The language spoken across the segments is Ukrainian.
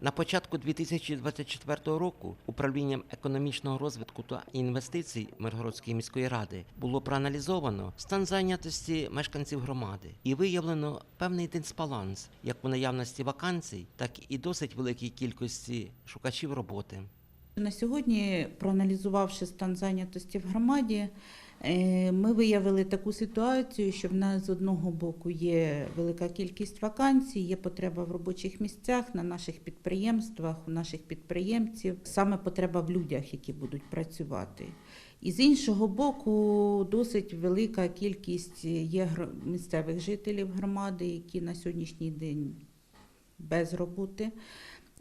На початку 2024 року управлінням економічного розвитку та інвестицій Миргородської міської ради було проаналізовано стан зайнятості мешканців громади і виявлено певний дисбаланс як у наявності вакансій, так і досить великій кількості шукачів роботи. На сьогодні, проаналізувавши стан зайнятості в громаді, ми виявили таку ситуацію, що в нас з одного боку є велика кількість вакансій, є потреба в робочих місцях на наших підприємствах, у наших підприємців, саме потреба в людях, які будуть працювати. І з іншого боку, досить велика кількість є місцевих жителів громади, які на сьогоднішній день без роботи.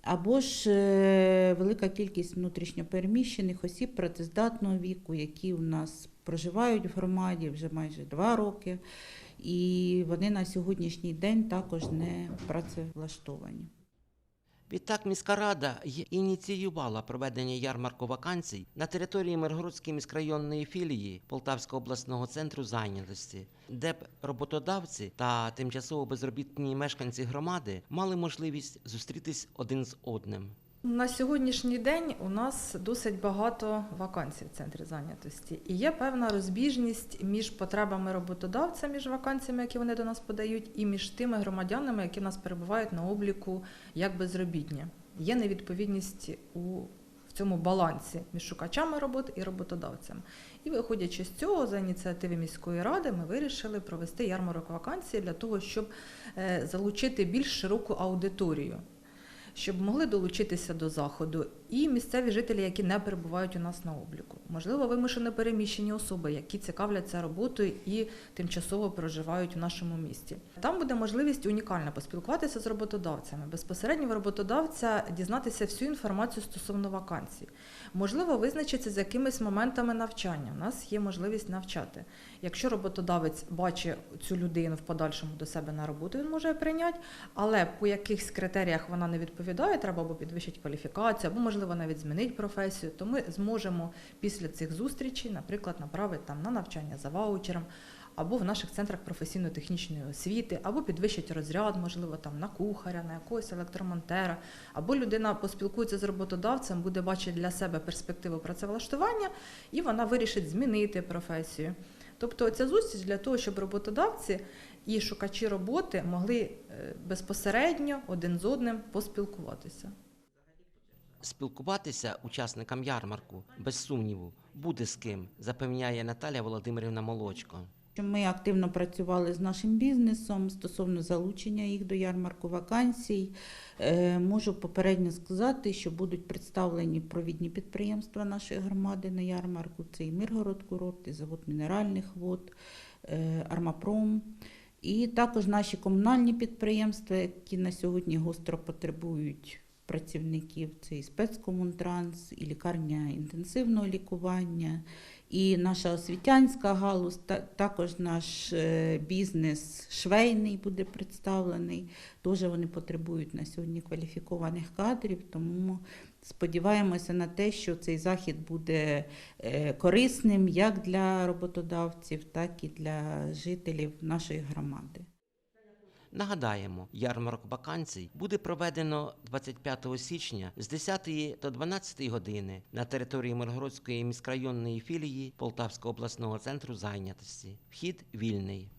Або ж е, велика кількість внутрішньопереміщених осіб працездатного віку, які у нас проживають в громаді вже майже два роки, і вони на сьогоднішній день також не працевлаштовані. Відтак міська рада ініціювала проведення ярмарку вакансій на території Миргородської міськрайонної філії Полтавського обласного центру зайнятості, де б роботодавці та тимчасово безробітні мешканці громади мали можливість зустрітись один з одним. На сьогоднішній день у нас досить багато вакансій в центрі зайнятості, і є певна розбіжність між потребами роботодавця, між вакансіями, які вони до нас подають, і між тими громадянами, які в нас перебувають на обліку як безробітні. Є невідповідність у в цьому балансі між шукачами роботи і роботодавцями. І виходячи з цього, за ініціативи міської ради, ми вирішили провести ярмарок вакансій для того, щоб е, залучити більш широку аудиторію щоб могли долучитися до заходу і місцеві жителі, які не перебувають у нас на обліку. Можливо, вимушено переміщені особи, які цікавляться роботою і тимчасово проживають у нашому місті. Там буде можливість унікально поспілкуватися з роботодавцями, безпосередньо в роботодавця дізнатися всю інформацію стосовно вакансій. Можливо, визначитися з якимись моментами навчання. У нас є можливість навчати. Якщо роботодавець бачить цю людину в подальшому до себе на роботу, він може прийняти, але по якихось критеріях вона не відповідає, треба або підвищити кваліфікацію, або можливо навіть змінити професію, то ми зможемо після цих зустрічей, наприклад, направити там на навчання за ваучером. Або в наших центрах професійно-технічної освіти, або підвищить розряд, можливо, там на кухаря, на якогось електромонтера, або людина поспілкується з роботодавцем, буде бачити для себе перспективу працевлаштування, і вона вирішить змінити професію. Тобто ця зустріч для того, щоб роботодавці і шукачі роботи могли е, безпосередньо один з одним поспілкуватися. Спілкуватися учасникам ярмарку, без сумніву, буде з ким, запевняє Наталя Володимирівна Молочко. Що Ми активно працювали з нашим бізнесом стосовно залучення їх до ярмарку вакансій. Е, Можу попередньо сказати, що будуть представлені провідні підприємства нашої громади на ярмарку. Це і Миргород курорт, і завод мінеральних вод, е, Армапром. І також наші комунальні підприємства, які на сьогодні гостро потребують працівників. Це і спецкомунтранс, і лікарня інтенсивного лікування, і наша освітянська галузь, та- також наш е, бізнес швейний буде представлений. Дуже вони потребують на сьогодні кваліфікованих кадрів, тому сподіваємося на те, що цей захід буде е, корисним як для роботодавців, так і для жителів нашої громади. Нагадаємо, ярмарок вакансій буде проведено 25 січня з 10 до 12 години на території Миргородської міськрайонної філії Полтавського обласного центру зайнятості. Вхід вільний.